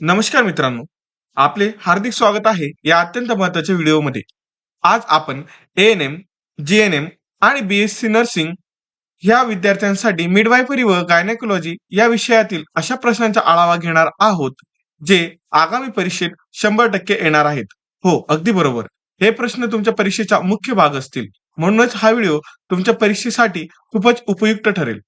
नमस्कार मित्रांनो. आपले हार्दिक स्वागत आहे या अत्यंत महत्त्वाच्या व्हिडिओमध्ये. आज आपण A N M G N M आणि बी एस सी नर्सिंग ह्या विद्यार्थ्यांसाठी मिडवायफरी व गायनेकोलॉजी या विषयातील अशा प्रश्नांचा आढावा घेणार आहोत जे आगामी परीक्षेत शंभर टक्के येणार आहेत. हो अगदी बरोबर. हे प्रश्न तुमच्या परीक्षेचा मुख्य भाग असतील. म्हणूनच हा व्हिडिओ तुमच्या परीक्षेसाठी खूपच उपयुक्त ठरेल.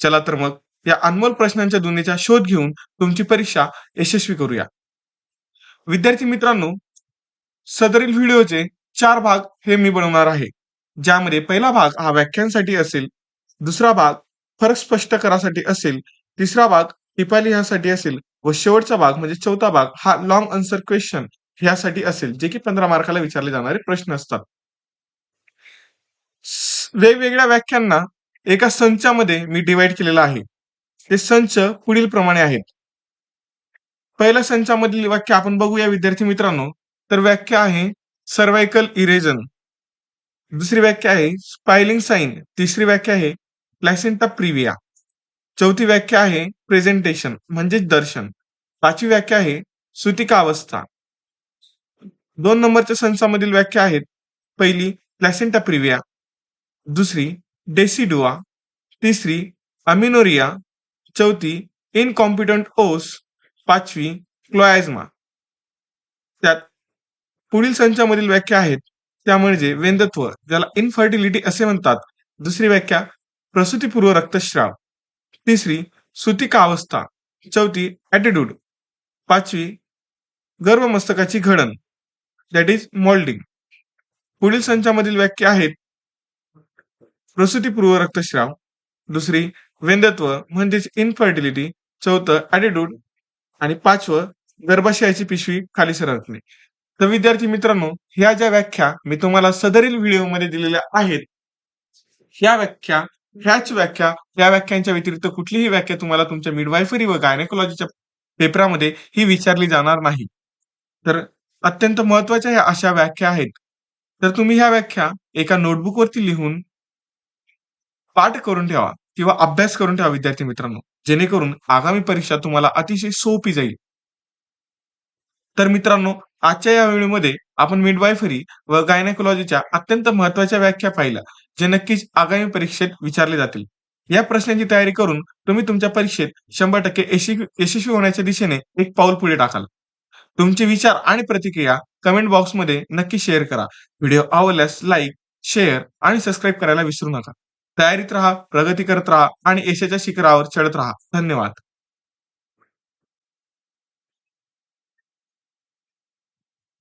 चला तर मग या अनमोल प्रश्नांच्या दुनियेचा शोध घेऊन तुमची परीक्षा यशस्वी करूया. विद्यार्थी मित्रांनो सदरील व्हिडिओचे चार भाग हे मी बनवणार आहे. ज्यामध्ये पहिला भाग हा व्याख्यांसाठी असेल दुसरा भाग फरक स्पष्ट करासाठी असेल तिसरा भाग टिपा लिहासाठी असेल व शेवटचा भाग म्हणजे चौथा भाग हा लॉंग आन्सर क्वेश्चन ह्यासाठी असेल जे की पंधरा मार्काला विचारले जाणारे प्रश्न असतात. वेगवेगळ्या व्याख्यांना एका संचामध्ये मी डिवाइड केलेला आहे. ते संच पुढील प्रमाणे आहेत. पहिल्या संचामधील वाक्य आपण बघूया विद्यार्थी मित्रांनो. तर व्याख्या आहे सर्वायकल इरेजन. दुसरी व्याख्या आहे स्पायलिंग साइन. तिसरी व्याख्या आहे प्लॅसेंटा प्रिविया चौथी व्याख्या आहे प्रेझेंटेशन म्हणजेच दर्शन. पाचवी व्याख्या आहे सुतिका अवस्था. दोन नंबरच्या संचामधील व्याख्या आहेत. पहिली प्लॅसेंटा प्रिविया दुसरी डेसिडुआ. तिसरी अमिनोरिया. चौथी इनकॉम्पिटंट ओस पाचवी क्लोएझमा त्यात पुढील संचामधील व्याख्या आहेत. त्या म्हणजे वेंदत्व ज्याला इनफर्टिलिटी असे म्हणतात. दुसरी व्याख्या प्रसूतीपूर्व रक्तस्राव तिसरी सुतिका अवस्था चौथी ॲटिट्यूड पाचवी गर्भमस्तकाची घडण. दॅट इज मोल्डिंग पुढील संचामधील व्याख्या आहेत. प्रसूतीपूर्व रक्तस्राव दुसरी वेंदत्व म्हणजेच इनफर्टिलिटी चौथं ॲटिट्यूड आणि पाचवं गर्भाशयाची पिशवी खाली सरकणे. तर विद्यार्थी मित्रांनो ह्या ज्या व्याख्या मी तुम्हाला सदरील व्हिडिओमध्ये दिलेल्या आहेत ह्या व्याख्या ह्याच व्याख्या या व्याख्यांच्या व्यतिरिक्त कुठलीही व्याख्या तुम्हाला तुमच्या मिडवायफरी व गायनेकोलॉजीच्या पेपरामध्ये ही विचारली जाणार नाही. तर अत्यंत महत्त्वाच्या ह्या अशा व्याख्या आहेत. तर तुम्ही ह्या व्याख्या एका नोटबुकवरती लिहून पाठ करून ठेवा. किंवा अभ्यास करून ठेवा विद्यार्थी मित्रांनो. जेणेकरून आगामी परीक्षा तुम्हाला अतिशय सोपी जाईल. तर मित्रांनो आजच्या या वेळेमध्ये आपण मिडवायफरी व गायनेकोलॉजीच्या अत्यंत महत्त्वाच्या व्याख्या पाहिल्या जे नक्कीच आगामी परीक्षेत विचारले जातील. या प्रश्नांची तयारी करून तुम्ही तुमच्या परीक्षेत शंभर टक्के यशस्वी यशस्वी होण्याच्या दिशेने एक पाऊल पुढे टाकाल. तुमचे विचार आणि प्रतिक्रिया कमेंट बॉक्समध्ये नक्की शेअर करा. व्हिडिओ आवडल्यास लाईक शेअर आणि सबस्क्राईब करायला विसरू नका. तयारीत राहा प्रगती करत राहा आणि यशाच्या शिखरावर चढत राहा. धन्यवाद.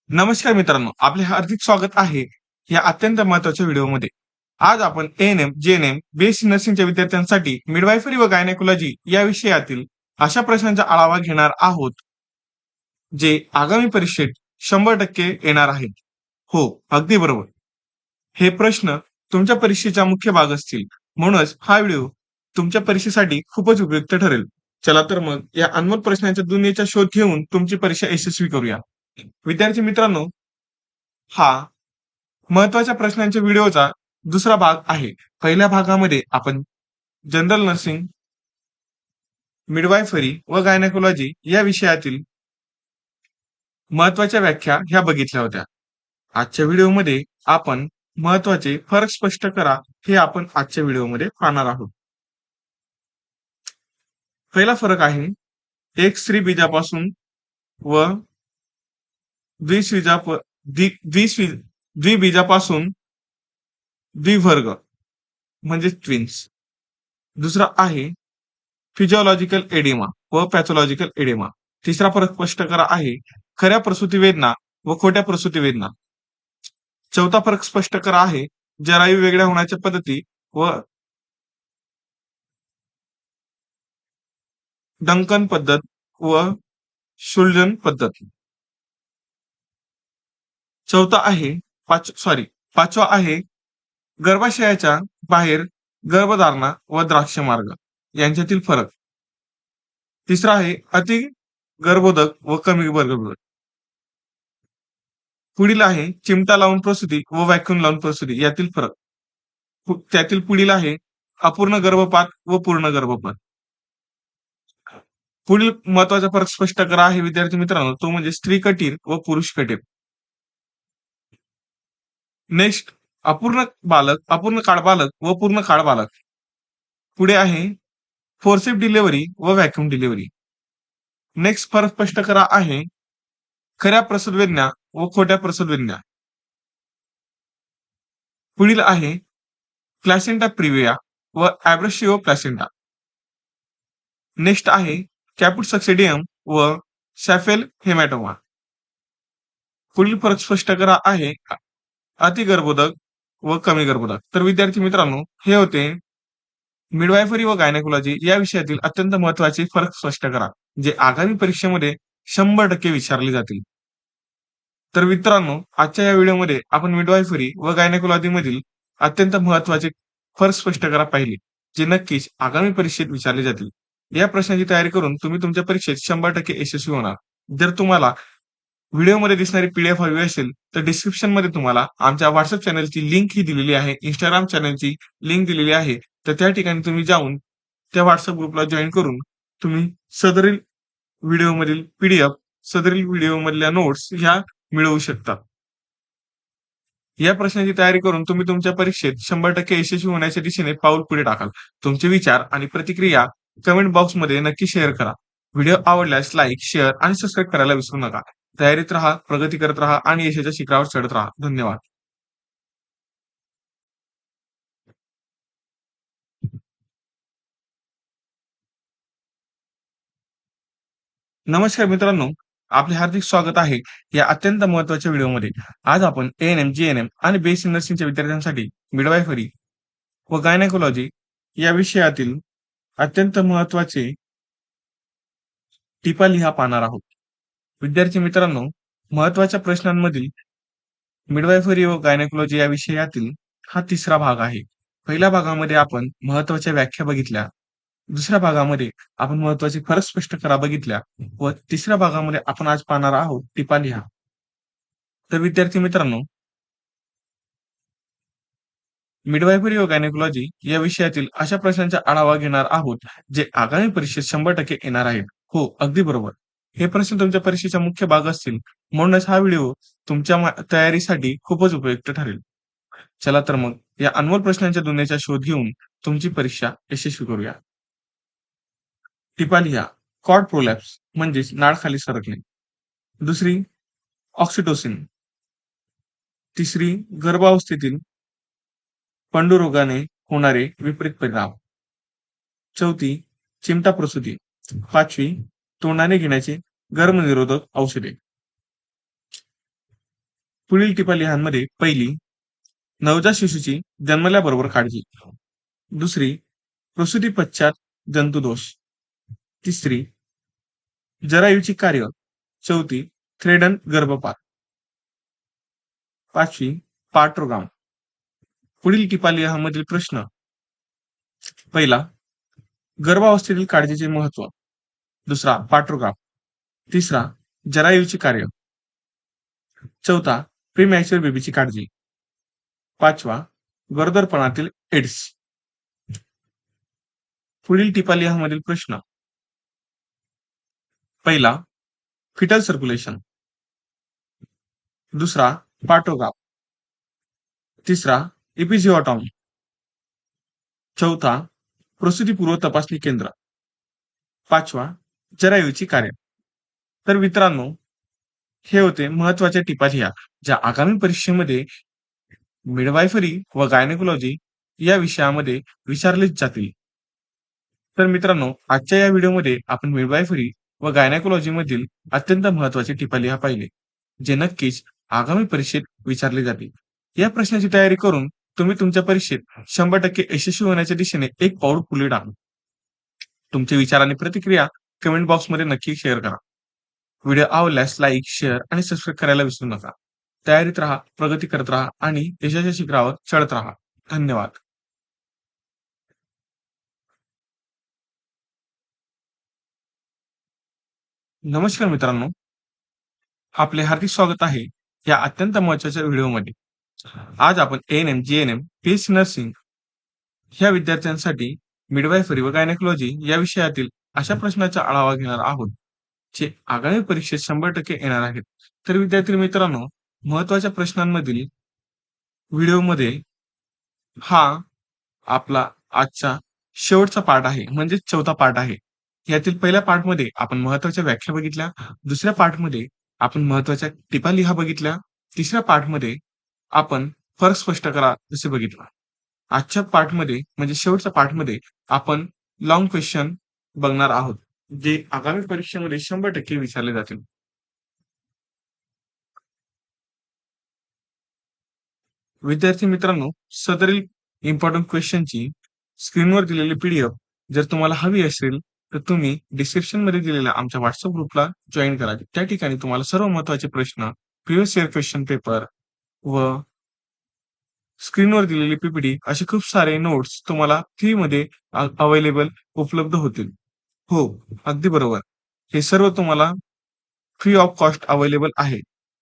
नमस्कार मित्रांनो आपले हार्दिक स्वागत आहे या अत्यंत महत्त्वाच्या व्हिडिओमध्ये. आज आपण N M G N M BSc नर्सिंगच्या विद्यार्थ्यांसाठी मिडवायफरी व गायनेकोलॉजी या विषयातील अशा प्रश्नांचा आढावा घेणार आहोत जे आगामी परीक्षेत शंभर टक्के येणार आहेत. हो अगदी बरोबर. हे प्रश्न तुमच्या परीक्षेचा मुख्य भाग असतील. म्हणूनच हा व्हिडिओ तुमच्या परीक्षेसाठी खूपच उपयुक्त ठरेल. चला तर मग या अनमोल प्रश्नांच्या दुनियेचा शोध घेऊन तुमची परीक्षा यशस्वी करूया. विद्यार्थी मित्रांनो हा महत्त्वाच्या प्रश्नांच्या व्हिडिओचा दुसरा भाग आहे. पहिल्या भागामध्ये आपण जनरल नर्सिंग मिडवायफरी व गायनेकोलॉजी या विषयातील महत्त्वाच्या व्याख्या ह्या बघितल्या होत्या. आजच्या व्हिडिओमध्ये आपण महत्त्वाचे फरक स्पष्ट करा हे आपण आजच्या व्हिडिओमध्ये पाहणार आहोत. पहिला फरक आहे एक स्त्री बीजापासून व द्विस्विजा द्विस्वि द्विबीजापासून द्विवर्ग म्हणजे ट्विन्स दुसरा आहे फिजिओलॉजिकल एडिमा व पॅथॉलॉजिकल एडिमा तिसरा फरक स्पष्ट करा आहे खऱ्या प्रसूती वेदना व खोट्या प्रसूती वेदना. चौथा फरक स्पष्ट करा आहे. जरायू वेगळ्या होण्याच्या पद्धती व डंकन पद्धत व शुल्जन पद्धत. चौथा आहे पाच सॉरी पाचवा आहे गर्भाशयाच्या बाहेर गर्भधारणा व द्राक्ष मार्ग. यांच्यातील फरक. तिसरा आहे अति गर्भोदक व कमी गर्भोदक. पुढील आहे चिमटा लावून प्रसूती व व्हॅक्युम लावून प्रसूती. यातील फरक. त्यातील पुढील आहे अपूर्ण गर्भपात व पूर्ण गर्भपात. पुढील महत्त्वाचा फरक स्पष्ट करा आहे विद्यार्थी मित्रांनो. तो म्हणजे स्त्री कटीर व पुरुष कटीर नेक्स्ट अपूर्ण बालक अपूर्ण काळ बालक व पूर्ण काळ बालक पुढे आहे फोर्सेप डिलिव्हरी व व्हॅक्युम डिलिव्हरी नेक्स्ट फरक स्पष्ट करा आहे खऱ्या प्रसववेदना व खोट्या प्रसववेदना पुढील आहे प्लॅसेंटा प्रिविया व ॲब्रशिओ प्लॅसेंटा. नेक्स्ट आहे कॅपुट सक्सेडियम व सॅफेल हेमॅटोमा. पुढील फरक स्पष्ट करा आहे अतिगर्भोदक व कमी गर्भोदक. तर विद्यार्थी मित्रांनो हे होते मिडवायफरी व गायनेकोलॉजी या विषयातील अत्यंत महत्त्वाचे फरक स्पष्ट करा जे आगामी परीक्षेमध्ये शंभर टक्के विचारले जातील. तर मित्रांनो आजच्या या व्हिडिओमध्ये आपण मिडवायफरी व गायनेकोलॉजी मधील अत्यंत महत्त्वाचे फरक स्पष्ट करा पाहिले जे नक्कीच आगामी परीक्षेत विचारले जातील. या प्रश्नाची तयारी करून तुम्ही तुमच्या परीक्षेत शंभर टक्के यशस्वी होणार. जर तुम्हाला व्हिडिओमध्ये दिसणारी पीडीएफ हवी असेल तर डिस्क्रिप्शनमध्ये तुम्हाला आमच्या व्हॉट्सअप चॅनलची लिंक ही दिलेली आहे इंस्टाग्राम चॅनलची लिंक दिलेली आहे. तर त्या ठिकाणी तुम्ही जाऊन त्या व्हॉट्सअप ग्रुपला जॉईन करून तुम्ही सदरील व्हिडिओमधील पीडीएफ सदरील व्हिडिओ मधल्या नोट्स ह्या मिळवू शकता. या प्रश्नाची तयारी करून तुम्ही तुमच्या परीक्षेत शंभर टक्के यशस्वी होण्याच्या दिशेने पाऊल पुढे टाकाल. तुमचे विचार आणि प्रतिक्रिया कमेंट बॉक्समध्ये नक्की शेअर करा. व्हिडिओ आवडल्यास लाईक शेअर आणि सबस्क्राईब करायला विसरू नका. तयारीत राहा प्रगती करत राहा आणि यशाच्या शिखरावर चढत राहा. धन्यवाद. नमस्कार मित्रांनो. आपले हार्दिक स्वागत आहे या अत्यंत महत्त्वाच्या व्हिडिओमध्ये. आज आपण N M G N M आणि बेस नर्सिंगच्या विद्यार्थ्यांसाठी मिडवायफरी व गायनेकोलॉजी या विषयातील अत्यंत महत्त्वाचे टिपा लिहा पाहणार आहोत. विद्यार्थी मित्रांनो महत्त्वाच्या प्रश्नांमधील मिडवायफरी व गायनेकोलॉजी या विषयातील हा तिसरा भाग आहे. पहिल्या भागामध्ये आपण महत्त्वाच्या व्याख्या बघितल्या. दुसऱ्या भागामध्ये आपण महत्त्वाचे फरक स्पष्ट करा बघितल्या व तिसऱ्या भागामध्ये आपण आज पाहणार आहोत टिपा लिहा. तर विद्यार्थी मित्रांनो मिडवायफरी व गायनेकोलॉजी या विषयातील अशा प्रश्नांचा आढावा घेणार आहोत जे आगामी परीक्षेत शंभर टक्के येणार आहेत. हो अगदी बरोबर. हे प्रश्न तुमच्या परीक्षेचा मुख्य भाग असतील. म्हणूनच हा व्हिडिओ तुमच्या तयारीसाठी खूपच उपयुक्त ठरेल. चला तर मग या अनमोल प्रश्नांच्या दुनियेचा शोध घेऊन तुमची परीक्षा यशस्वी करूया. टिपालिया कॉर्ड प्रोलॅप्स म्हणजेच नाळ खाली सरकणे. दुसरी ऑक्सिटोसिन तिसरी गर्भावस्थेतील पंडुरोगाने होणारे विपरीत परिणाम. चौथी चिमटा प्रसूती. पाचवी तोंडाने घेण्याचे गर्भनिरोधक औषधे. पुढील टिपा लिहांमध्ये पहिली नवजात शिशूची जन्मल्याबरोबर काळजी. दुसरी प्रसूती पश्चात जंतुदोष. तिसरी जरायूची कार्य. चौथी थ्रेडन गर्भपात. पाचवी पाट्रोगाम पुढील टिपाली मधील प्रश्न. पहिला गर्भावस्थेतील काळजीचे महत्त्व. दुसरा पाट्रोगाम तिसरा जरायूचे कार्य. चौथा प्रीमॅच्युअर बेबीची काळजी. पाचवा गरोदरपणातील एड्स. पुढील टिपाली मधील प्रश्न. पहिला फिटल सर्क्युलेशन दुसरा पाठोगाप तिसरा इपिझिओटॉम चौथा प्रसूतीपूर्व तपासणी केंद्र. पाचवा जरायूची कार्य. तर मित्रांनो हे होते महत्त्वाचे टिपा लिहा ज्या आगामी परीक्षेमध्ये मिडवायफरी व गायनेकोलॉजी या विषयामध्ये विचारलेच जातील. तर मित्रांनो आजच्या या व्हिडिओमध्ये आपण मिडवायफरी व गायनेकोलॉजी मधील अत्यंत महत्वाची टिपा लिहा पाहिले जे नक्कीच आगामी परीक्षेत विचारले जातील. या प्रश्नाची तयारी करून तुम्ही तुमच्या परीक्षेत शंभर टक्के यशस्वी होण्याच्या दिशेने एक पाऊल पुढे टाका. तुमचे विचार आणि प्रतिक्रिया कमेंट बॉक्समध्ये नक्की शेअर करा. व्हिडिओ आवडल्यास लाईक शेअर आणि सबस्क्राईब करायला विसरू नका. तयारीत राहा प्रगती करत राहा आणि यशाच्या शिखरावर चढत राहा. धन्यवाद. नमस्कार मित्रांनो. आपले हार्दिक स्वागत आहे या अत्यंत महत्त्वाच्या व्हिडिओमध्ये. आज आपण N M G N M PH nursing ह्या विद्यार्थ्यांसाठी मिडवायफरी व गायनेकोलॉजी या विषयातील अशा प्रश्नाचा आढावा घेणार आहोत जे आगामी परीक्षेत शंभर टक्के येणार आहेत. तर विद्यार्थी मित्रांनो महत्त्वाच्या प्रश्नांमधील व्हिडिओमध्ये हा आपला आजचा शेवटचा पार्ट आहे म्हणजेच चौथा पार्ट आहे. यातील पहिल्या पार्टमध्ये आपण महत्त्वाच्या व्याख्या बघितल्या. दुसऱ्या पार्टमध्ये आपण महत्त्वाच्या टिपा लिहा बघितल्या. तिसऱ्या पार्टमध्ये आपण फरक स्पष्ट करा जसे बघितलं. आजच्या पार्टमध्ये म्हणजे शेवटच्या पार्टमध्ये आपण लॉंग क्वेश्चन बघणार आहोत जे आगामी परीक्षेमध्ये शंभर टक्के विचारले जातील. विद्यार्थी मित्रांनो सदरील इम्पॉर्टंट क्वेश्चनची स्क्रीनवर दिलेली पीडीएफ जर तुम्हाला हवी असेल तर तुम्ही डिस्क्रिप्शनमध्ये दिलेल्या आमच्या व्हॉट्सअप ग्रुपला जॉईन करा. त्या ठिकाणी तुम्हाला सर्व महत्त्वाचे प्रश्न प्रिव्हियस इयर क्वेश्चन पेपर व स्क्रीनवर दिलेली पीपीडी असे खूप सारे नोट्स तुम्हाला फ्री मध्ये अवेलेबल उपलब्ध होतील. हो अगदी बरोबर. हे सर्व तुम्हाला फ्री ऑफ कॉस्ट अवेलेबल आहे.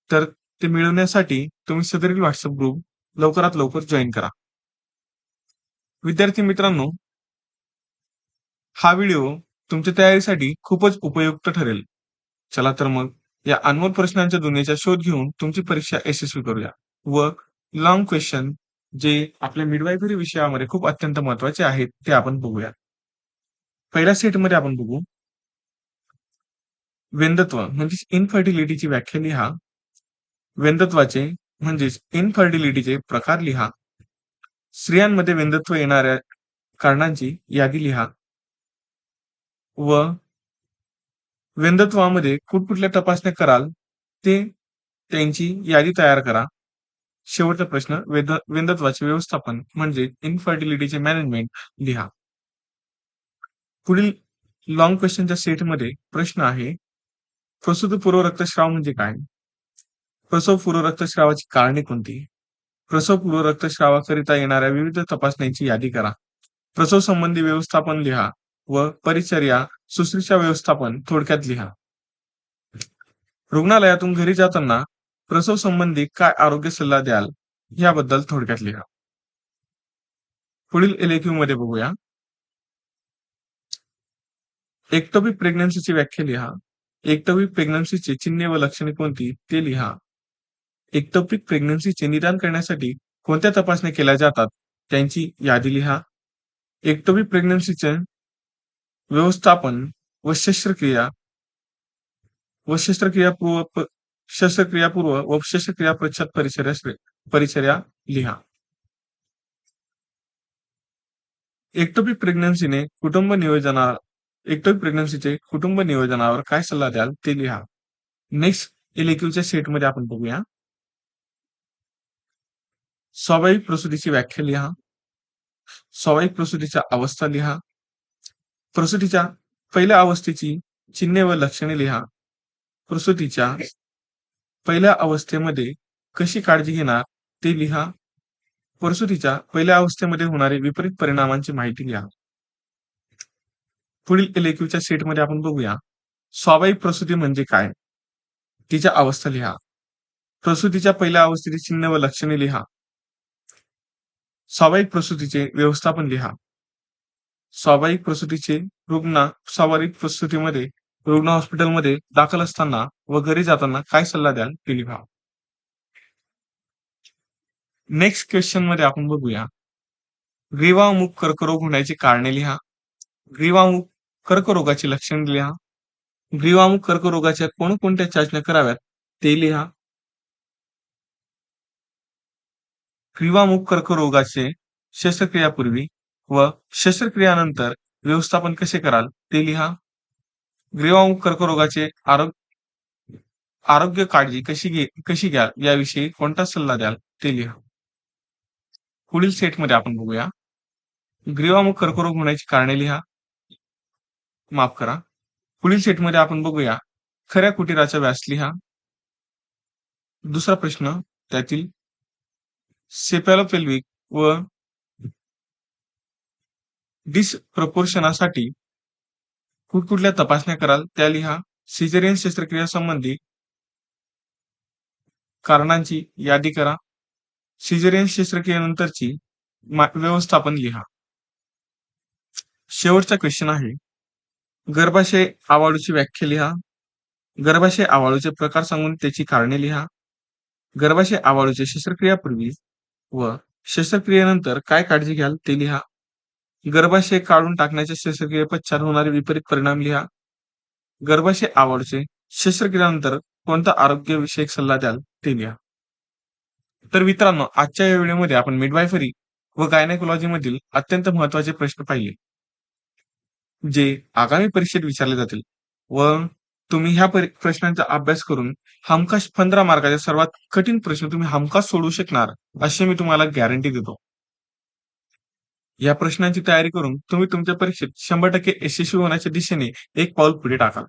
तर ते मिळवण्यासाठी तुम्ही सदरील व्हॉट्सअप ग्रुप लवकरात लवकर जॉईन करा. विद्यार्थी मित्रांनो हा व्हिडिओ तुमच्या तयारीसाठी खूपच उपयुक्त ठरेल. चला तर मग या अनमोल प्रश्नांच्या दुनियेचा शोध घेऊन तुमची परीक्षा यशस्वी करूया. व लॉंग क्वेश्चन जे आपल्या मिडवायफरी विषयामध्ये खूप अत्यंत महत्त्वाचे आहेत ते आपण बघूया. पहिल्या सेटमध्ये आपण बघू. वेंदत्व म्हणजेच इनफर्टिलिटीची व्याख्या लिहा. वेंदत्वाचे म्हणजेच इनफर्टिलिटीचे प्रकार लिहा. स्त्रियांमध्ये वेंदत्व येणाऱ्या कारणांची यादी लिहा. व वेंदत्वामध्ये कुठकुठल्या तपासण्या कराल ते त्यांची यादी तयार करा. शेवटचा प्रश्न वेद वेंदत्वाचे व्यवस्थापन म्हणजे इनफर्टिलिटीचे मॅनेजमेंट लिहा. पुढील लॉंग क्वेश्चनच्या सेटमध्ये प्रश्न आहे प्रसूतीपूर्व रक्तस्राव म्हणजे काय? प्रसव पूर्व रक्तस्रावाची कारणे कोणती? प्रसव पूर्व रक्तस्रावाकरिता येणाऱ्या विविध तपासण्यांची यादी करा. प्रसव संबंधी व्यवस्थापन लिहा. व परिचर्या सुश्रूषा व्यवस्थापन थोडक्यात लिहा. रुग्णालयातून घरी जाताना प्रसव संबंधी काय आरोग्य सल्ला द्याल याबद्दल थोडक्यात लिहा. पुढील एलएक्यू मध्ये बघूया. एक्टोपिक प्रेग्नन्सीची व्याख्या लिहा. एक्टोपिक प्रेग्नन्सीची चिन्हे व लक्षणे कोणती ते लिहा. एकटोपिक प्रेग्नन्सीचे निदान करण्यासाठी कोणत्या तपासण्या केल्या जातात त्यांची यादी लिहा. एक्टोपिक प्रेग्नन्सीचे व्यवस्थापन व शस्त्रक्रिया व शस्त्रक्रिया पूर्व शस्त्रक्रिया व शस्त्रक्रिया परिषद परिचर्या परिचर्या लिहा. एक्टोपिक प्रेग्नन्सीने कुटुंब नियोजना एक्टोपिक प्रेग्नन्सीचे कुटुंब नियोजनावर काय सल्ला द्याल ते लिहा. नेक्स्ट इलेक्यूच्या सेटमध्ये आपण बघूया. स्वाभाविक प्रसूतीची व्याख्या लिहा. स्वाभाविक प्रसूतीच्या अवस्था लिहा. प्रसूतीच्या पहिल्या अवस्थेची चिन्हे व लक्षणे लिहा. प्रसूतीच्या पहिल्या अवस्थेमध्ये कशी काळजी घेणार ते लिहा. प्रसूतीच्या पहिल्या अवस्थेमध्ये होणारे विपरीत परिणामांची माहिती लिहा. पुढील एलेक्यूच्या सेटमध्ये आपण बघूया. स्वाभाविक प्रसूती म्हणजे काय? तिच्या अवस्था लिहा. प्रसूतीच्या पहिल्या अवस्थेची चिन्ह व लक्षणे लिहा. स्वाभाविक प्रसूतीचे व्यवस्थापन लिहा. स्वाभाविक प्रसूतीचे रुग्ण स्वाभाविक प्रसूतीमध्ये रुग्ण हॉस्पिटलमध्ये दाखल असताना व घरी जाताना काय सल्ला द्याल ते लिहा नेक्स्ट क्वेश्चनमध्ये आपण बघूया. ग्रीवामुख कर्करोग होण्याची कारणे लिहा. ग्रीवामुख कर्करोगाची लक्षणे लिहा. ग्रीवामुख कर्करोगाच्या कोणकोणत्या चाचण्या कराव्यात ते लिहा. ग्रीवामुख कर्करोगाचे शस्त्रक्रियापूर्वी व शस्त्रक्रियानंतर व्यवस्थापन कसे कराल ते लिहा. ग्रीवामुख कर्करोगाचे आरोग्य आरोग्य काळजी कशी घे कशी घ्याल याविषयी कोणता सल्ला द्याल ते लिहा. पुढील सेटमध्ये आपण बघूया. ग्रीवामुख कर्करोग होण्याची कारणे लिहा. माफ करा. पुढील सेटमध्ये आपण बघूया. खऱ्या कुटीराचा व्यास लिहा. दुसरा प्रश्न त्यातील सेपॅलोपेल्विक व डिसप्रपोर्शनासाठी कुठकुठल्या तपासण्या कराल त्या लिहा. सिजेरियन शस्त्रक्रिया संबंधी कारणांची यादी करा. सिजेरियन शस्त्रक्रियेनंतरची व्यवस्थापन लिहा. शेवटचा क्वेश्चन आहे. गर्भाशय आवाळूची व्याख्या लिहा. गर्भाशय आवाळूचे प्रकार सांगून त्याची कारणे लिहा. गर्भाशय आवाळूचे शस्त्रक्रियापूर्वी व शस्त्रक्रियेनंतर काय काळजी घ्याल ते लिहा. गर्भाशय काढून टाकण्याच्या शस्त्रक्रियेपश्चात होणारे विपरीत परिणाम लिहा. गर्भाशय आवडचे शस्त्रक्रियानंतर कोणता आरोग्य विषयक सल्ला द्याल ते लिहा. तर मित्रांनो आजच्या या व्हिडिओमध्ये आपण मिडवायफरी व गायनेकोलॉजी मधील अत्यंत महत्त्वाचे प्रश्न पाहिले. जे आगामी परीक्षेत विचारले जातील व तुम्ही ह्या प्रश्नांचा अभ्यास करून हमखास पंधरा मार्काचे सर्वात कठीण प्रश्न तुम्ही हमखास सोडवू शकणार असे मी तुम्हाला गॅरंटी देतो. या प्रश्नांची तयारी करून तुम्ही तुमच्या परीक्षेत शंभर टक्के यशस्वी होण्याच्या दिशेने एक पाऊल पुढे टाकाल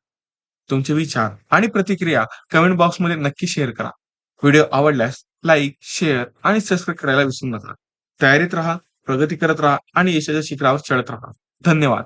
तुमचे विचार आणि प्रतिक्रिया कमेंट बॉक्समध्ये नक्की शेअर करा. व्हिडिओ आवडल्यास लाईक शेअर आणि सबस्क्राईब करायला विसरू नका. तयारीत राहा प्रगती करत राहा आणि यशाच्या शिखरावर चढत राहा. धन्यवाद.